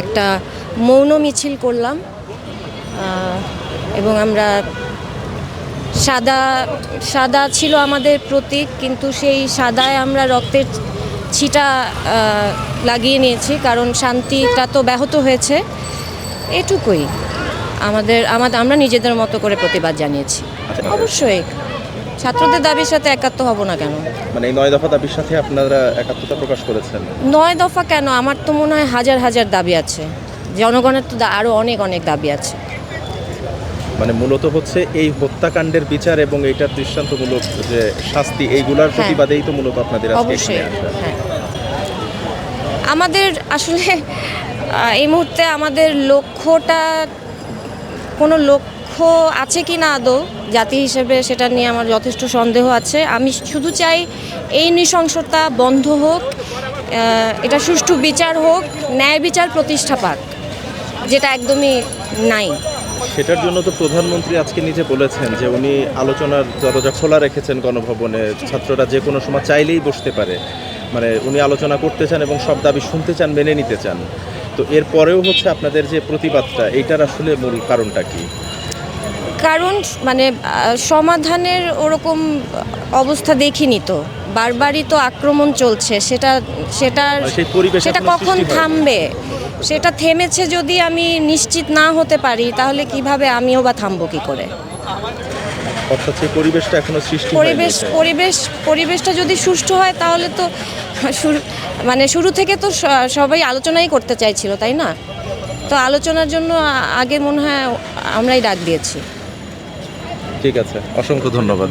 একটা মৌন মিছিল করলাম এবং আমরা সাদা সাদা ছিল আমাদের প্রতীক কিন্তু সেই সাদায় আমরা রক্তের ছিটা লাগিয়ে নিয়েছি কারণ শান্তিটা তো ব্যাহত হয়েছে। এটুকুই আমাদের আমাদের আমরা নিজেদের মতো করে প্রতিবাদ জানিয়েছি। অবশ্যই। ছাত্রদের দাবির সাথে একাত্ম হব না কেন? মানে এই নয় দফা দাবির সাথে আপনারা একাত্মতা প্রকাশ করেছেন? নয় দফা কেন? আমার তো মনে হয় হাজার হাজার দাবি আছে। জনগণের তো দা- আরও অনেক অনেক দাবি আছে। মানে মূলত হচ্ছে এই হত্যাকাণ্ডের বিচার এবং এইটার দৃষ্টান্তমূলক যে শাস্তি এইগুলার প্রতিবাদেই তো মূলত আপনাদের আজকে হ্যাঁ। হ্যাঁ। আমাদের আসলে এই মুহূর্তে আমাদের লক্ষ্যটা কোনো লক্ষ্য আছে কি না আদৌ? জাতি হিসেবে সেটা নিয়ে আমার যথেষ্ট সন্দেহ আছে। আমি শুধু চাই এই নৃশংসতা বন্ধ হোক এটা সুষ্ঠু বিচার হোক, ন্যায় বিচার প্রতিষ্ঠা পাক, যেটা একদমই নাই। সেটার জন্য তো প্রধানমন্ত্রী আজকে নিজে বলেছেন যে উনি আলোচনার দরজা খোলা রেখেছেন গণভবনে, ছাত্ররা যে কোনো সময় চাইলেই বসতে পারে। মানে উনি আলোচনা করতে চান এবং সব দাবি শুনতে চান, মেনে নিতে চান। তো এরপরেও হচ্ছে আপনাদের যে প্রতিবাদটা, এইটার আসলে মূল কারণটা কি? কারণ মানে সমাধানের ওরকম অবস্থা দেখিনি তো। বারবারই তো আক্রমণ চলছে সেটা পরিবেশ সেটা কখন থামবে? সেটা থেমেছে যদি আমি নিশ্চিত না হতে পারি তাহলে কীভাবে আমিও বা থামবো কি করে? অর্থাৎ সেই পরিবেশটা এখনও সৃষ্টি পরিবেশ পরিবেশ পরিবেশটা যদি সুষ্ঠু হয় তাহলে তো শুরু মানে শুরু থেকে তো সবাই আলোচনাই করতে চাইছিল তাই না? তো আলোচনার জন্য আগে মনে হয় আমরাই ডাক দিয়েছি। ঠিক আছে অসংখ্য ধন্যবাদ।